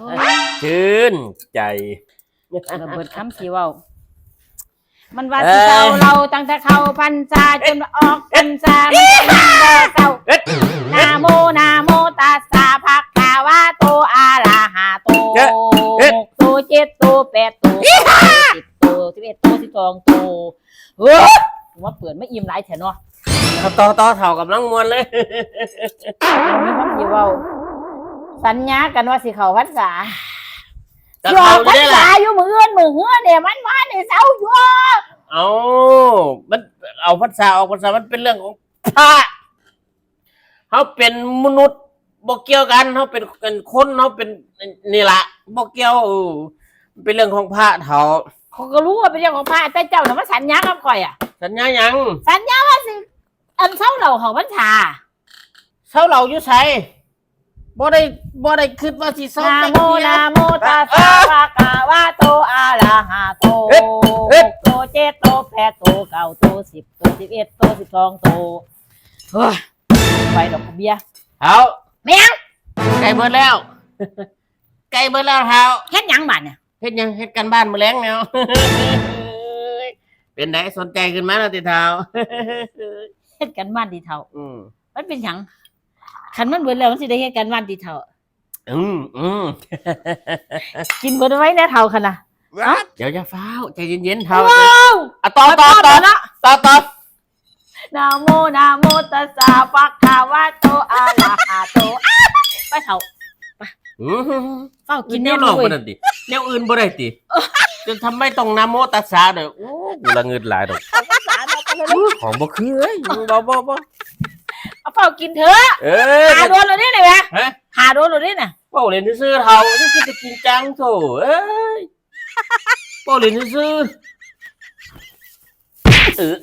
โอ้ยชื่นใจระเบิดคำสีเว้ามันว่าสิเศร้าเราตั้งแต่เข้าพรรษาจนออกพรรษามันก็ยังบ่เศร้าเอ๊ะนาโมนาโมตัสสะภะคะวะโตอะระหะโตเอ๊ะเอ๊ะหกโตเจ็ดโตแปดโตเก้าโตสิบโตสิบเอ็ดโตสิบสองโตเฮ้ยผมว่าเปิดไม่อิ่มหลายแถวเนาะเอาต่อต่อเท่ากำลังมวนเลยมีความสิเว้า สัญญากันว่าสิเข้าพรรษาจะสิอเข้าอกพรได้รล่ะษาอยู่มื้ออื่นมื้อเฮือเนี่ยมันมาเนี่ยเศร้าอยู่เอามันเอาภาษาออกภาษามันเป็นเรื่องของพระเขาเป็นมนุษย์บอกเกี่ยวกันเขาเป็นเป็นคนเขาเป็นนี่ละบอกเกี่ยวเออมันเป็นเรื่องของพระเถาเขาก็รู้ว่าเป็นเรื่องของพระแต่เจ้าน่ะมาสัญญากับข่อยอะ สัญญาหยังสัญญาว่าสิอันเศร้าเหล่าของพรรษาเศร้าเราอยู่ไส บ่ได้บ่ได้คิดว่าสิเศร้านาจักโมเที่ยนาโมตัสสะภะคะวะโตอะระหะโตเอ๊ะเอ๊ะหกโตเจ็ดโตแปดโตเก้าโตสิบโตสิบเอ็ดโตสิบสองโตเฮ้ยไปดอกเบี้ยเท้าแม่งไก่เบิดแล้ว ไก่เบิดแล้วเท้าเฮ็ดหยังบัดเนี่ยเฮ็ดหยังเฮ็ดกันบ้านมื้อแลงแนว เป็นไดสนใจขึ้นมาแล้วติเท้าเฮ็ดกันบ้านดีเท่าอืมมันเป็นหยัง คันมันเบิดแล้วมันสิได้เฮ็ดกันบ้านดีเท่า อืมอืมกินเบิดไว้แน่เท่าคันน่ะเดี๋ยวจะฟ้าวใจเย็นๆเท้าว้าวอะต่อต่อต่อละต่อต่อนะโมนะโมตัสสะภะคะวะโตอะระหะโตอ้าวไปเท่าอืมเฝ้ากิกินนแนแน่วหลเลอกยบ่นั่นติแนวอื่นบ่ได้ติจนทำไมต้องนะโมตัสสะเด้อโอ้กูละเงิดหลายดอกของบ่คือเอ้ยบ่บ่บ่ เอาเฝ้ากินเถอะเอ้ยหาโดนเราได้ไหนวะฮะหาโดนเราได้น่ะเป้าเล่นซื่อๆเฒ่าที่คิดจะกินจังโถเอ้ยเป้าเล่นซื่อๆเออไปเถอะ